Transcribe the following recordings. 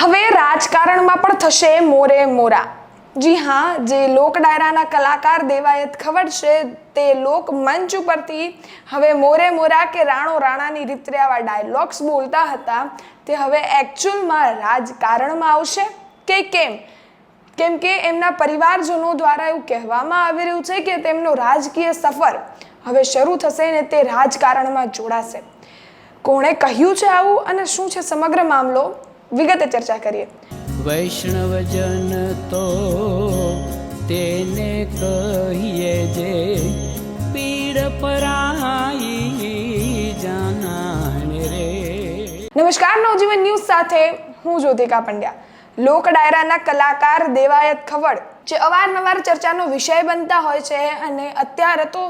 હવે રાજકારણમાં પણ થશે મોરે મોરા. જી હા, જે લોક ડાયરાના કલાકાર દેવાયત ખબર છે, તે લોક મંચ ઉપરથી હવે મોરે મોરા કે રાણો રાણાની રીતે આવા ડાયલોગ્સ બોલતા હતા, તે હવે એકચ્યુઅલમાં રાજકારણમાં આવશે? કે કેમ? કેમ કે એમના પરિવારજનો દ્વારા એવું કહેવામાં આવી રહ્યું છે કે તેમનો રાજકીય સફર હવે શરૂ થશે ને તે રાજકારણમાં જોડાશે. કોણે કહ્યું છે આવું અને શું છે સમગ્ર મામલો? વિગતે ચર્ચા કરીએ. વૈષ્ણવજન તો તેને કહીએ જે પીડ પરાઈ જાનાને રે. નમસ્કાર નવજીવન ન્યૂઝ સાથે હું જ્યોતિકા પંડ્યા. લોક ડાયરાના કલાકાર દેવાયત ખવડ જે અવારનવાર ચર્ચાનો વિષય બનતા હોય છે અને અત્યારે તો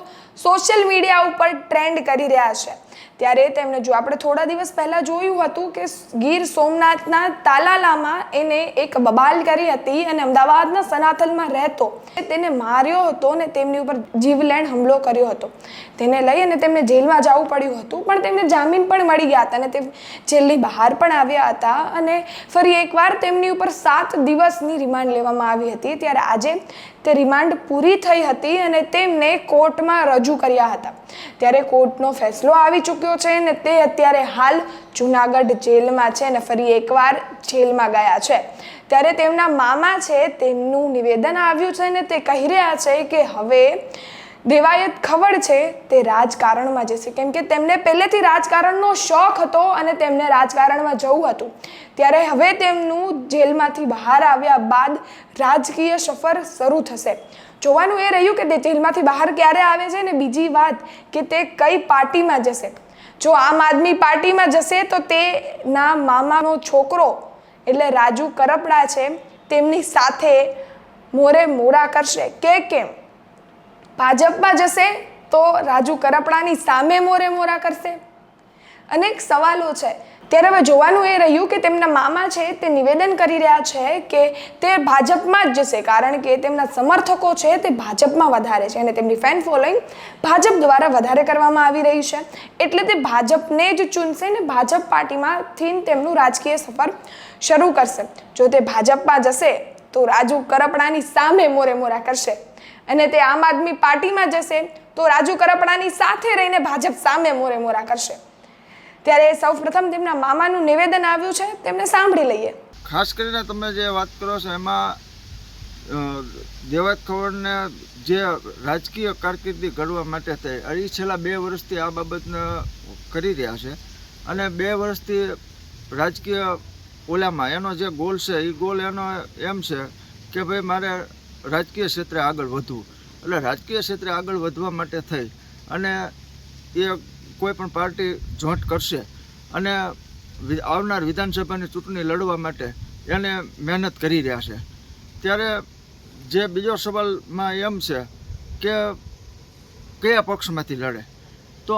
સોશિયલ મીડિયા ઉપર ટ્રેન્ડ કરી રહ્યા છે. ત્યારે તેમણે જો આપણે થોડા દિવસ પહેલાં જોયું હતું કે ગીર સોમનાથના તાલાલામાં એને એક બબાલ કરી હતી અને અમદાવાદના સનાથલમાં રહેતો. તેને માર્યો હતો અને તેમની ઉપર જીવલેણ હુમલો કર્યો હતો. તેને લઈ અને તેમને જેલમાં જવું પડ્યું હતું. પણ તેમને જામીન પણ મળી ગયા હતા અને તે જેલની બહાર પણ આવ્યા હતા અને ફરી એકવાર તેમની ઉપર સાત દિવસની રિમાન્ડ લેવામાં આવી હતી. ત્યારે આજે તે રિમાન્ડ પૂરી થઈ હતી અને તેમને કોર્ટમાં રજૂ કર્યા હતા. ત્યારે કોર્ટનો ફેસલો આવી ચૂક્યો છે અને તે અત્યારે હાલ જુનાગઢ જેલમાં છે અને ફરી એકવાર જેલમાં ગયા છે. ત્યારે તેમના મામા છે, તેમનું નિવેદન આવ્યું છે અને તે કહી રહ્યા છે કે હવે દેવાયત ખબર છે તે રાજકારણમાં જશે. કેમ કે તેમને પહેલેથી રાજકારણનો શોખ હતો અને તેમને રાજકારણમાં જવું હતું. ત્યારે હવે તેમનું જેલમાંથી બહાર આવ્યા બાદ રાજકીય સફર શરૂ થશે. જોવાનું એ રહ્યું કે તે જેલમાંથી બહાર ક્યારે આવે છે ને બીજી વાત કે તે કઈ પાર્ટીમાં જશે. જો આમ આદમી પાર્ટીમાં જશે તો તેના મામાનો છોકરો એટલે રાજુ કરપડા છે તેમની સાથે મોરે મોરા કરશે. કે કેમ? ભાજપમાં જશે તો રાજુ કરપડાની સામે મોરે મોરા કરશે. અનેક સવાલો છે. ત્યારે હવે જોવાનું એ રહ્યું કે તેમના મામા છે તે નિવેદન કરી રહ્યા છે કે તે ભાજપમાં જ જશે, કારણ કે તેમના સમર્થકો છે તે ભાજપમાં વધારે છે અને તેમની ફેન ફોલોઈંગ ભાજપ દ્વારા વધારે કરવામાં આવી રહી છે. એટલે તે ભાજપને જ ચૂનશે ને ભાજપ પાર્ટીમાંથી તેમનું રાજકીય સફર શરૂ કરશે. જો તે ભાજપમાં જશે તો રાજુ કરપડાની સામે મોરે મોરા કરશે. અને તે આમ આદમી પાર્ટીમાં જશે, તો રાજુ કરપડાની સાથે રહીને ભાજપ સામે મોરે મોરા કરશે. ત્યારે સૌપ્રથમ તેમના મામાનું નિવેદન આવ્યું છે, તેમને સાંભળી લઈએ. ખાસ કરીને તમે જે વાત કરો છો, એમાં દેવાત ખવડને જે રાજકીય કારકિર્દી ઘડવા માટે થઈ એ છેલ્લા બે વર્ષથી આ બાબતને કરી રહ્યા છે. અને બે વર્ષથી રાજકીય ઓલામાં એનો જે ગોલ છે એ ગોલ એનો એમ છે કે ભાઈ મારે રાજકીય ક્ષેત્રે આગળ વધવું. એટલે રાજકીય ક્ષેત્રે આગળ વધવા માટે થઈ અને એ કોઈ પણ પાર્ટી જોઈન્ટ કરશે અને આવનાર વિધાનસભાની ચૂંટણી લડવા માટે એને મહેનત કરી રહ્યા છે. ત્યારે જે બીજો સવાલમાં એમ છે કે કયા પક્ષમાંથી લડે? તો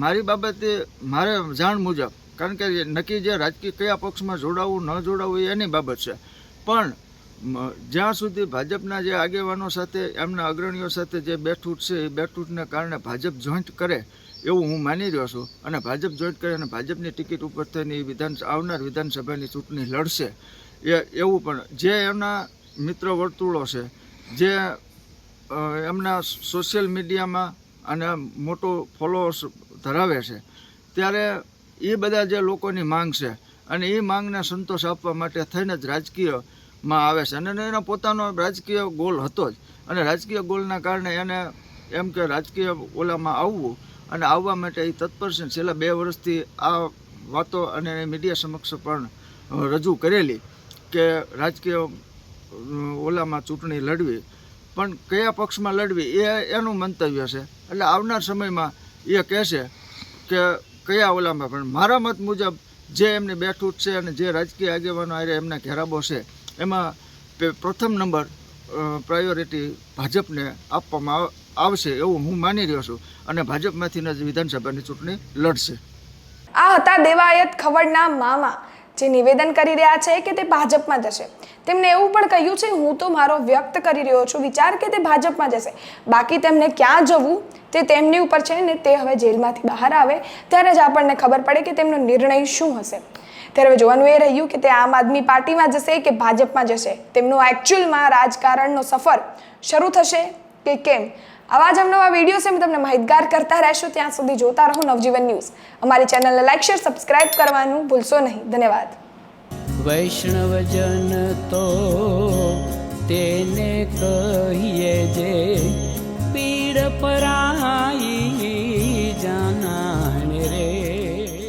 મારી બાબતે મારે જાણ મુજબ કારણ કે નક્કી જે રાજકીય કયા પક્ષમાં જોડાવવું ન જોડાવવું એની બાબત છે. પણ જ્યાં સુધી ભાજપના જે આગેવાનો સાથે, એમના અગ્રણીઓ સાથે જે બેઠૂટ છે, એ બેઠૂટને કારણે ભાજપ જોઈન્ટ કરે, એવું હું માની રહ્યો છું. અને ભાજપ જોઈન્ટ કરે અને ભાજપની ટિકિટ ઉપર થઈને એ વિધાન, આવનાર વિધાનસભાની ચૂંટણી લડશે, એ, એવું પણ, જે એમના મિત્ર વર્તુળો છે, જે એમના સોશિયલ મીડિયામાં અને મોટો ફોલોઅર્સ ધરાવે છે, ત્યારે એ બધા જે લોકોની માંગ છે અને એ માંગને સંતોષ આપવા માટે થઈને જ રાજકીયમાં આવે છે. અને એનો પોતાનો રાજકીય ગોલ હતો જ. અને રાજકીય ગોલના કારણે એને એમ કે રાજકીય ઓલામાં આવવું અને આવવા માટે એ તત્પર છે છેલ્લા બે વર્ષથી આ વાતો અને મીડિયા સમક્ષ પણ રજૂ કરેલી કે રાજકીય ઓલામાં ચૂંટણી લડવી. પણ કયા પક્ષમાં લડવી એ એનું મંતવ્ય છે. એટલે આવનાર સમયમાં એ કહેશે કે કયા ઓલામાં, પણ મારા મત મુજબ જે એમને બેઠૂટ છે અને જે રાજકીય આગેવાનો આરે એમના ઘેરાબો છે, એમાં પ્રથમ નંબર પ્રાયોરિટી ભાજપને આપવામાં આવશે એવું હું માની રહ્યો છું અને ભાજપમાંથી જ વિધાનસભાની ચૂંટણી લડશે. આ હતા દેવાયત ખવડના મામા. જે નિવેદન કરી રહ્યા છે કે તે ભાજપમાં જશે. તેમણે એવું પણ કહ્યું છે, હું તો મારો વ્યક્ત કરી રહ્યો છું, વિચાર કે તે ભાજપમાં જશે. બાકી તેમને ક્યાં જવું? તે તેમની ઉપર છે ને તે હવે જેલમાંથી બહાર આવે. ત્યારે જ આપણને ખબર પડે કે તેમનો નિર્ણય શું હશે. ત્યારે જોવાનું એ રહ્યું કે તે આમ આદમી પાર્ટીમાં જશે કે ભાજપમાં જશે? તેમનું એકચ્યુઅલમાં રાજકારણનો સફર શરૂ થશે કે કેમ? આવા જ અવનવા વીડિયો છે તમને માહિતગાર કરતા રહેશું. ત્યાં સુધી જોતા રહો નવજીવન ન્યૂઝ. અમારી ચેનલને લાઈક, શેર, સબસ્ક્રાઇબ કરવાનું ભૂલશો નહીં. ધન્યવાદ. વૈષ્ણવજન તો તેને જે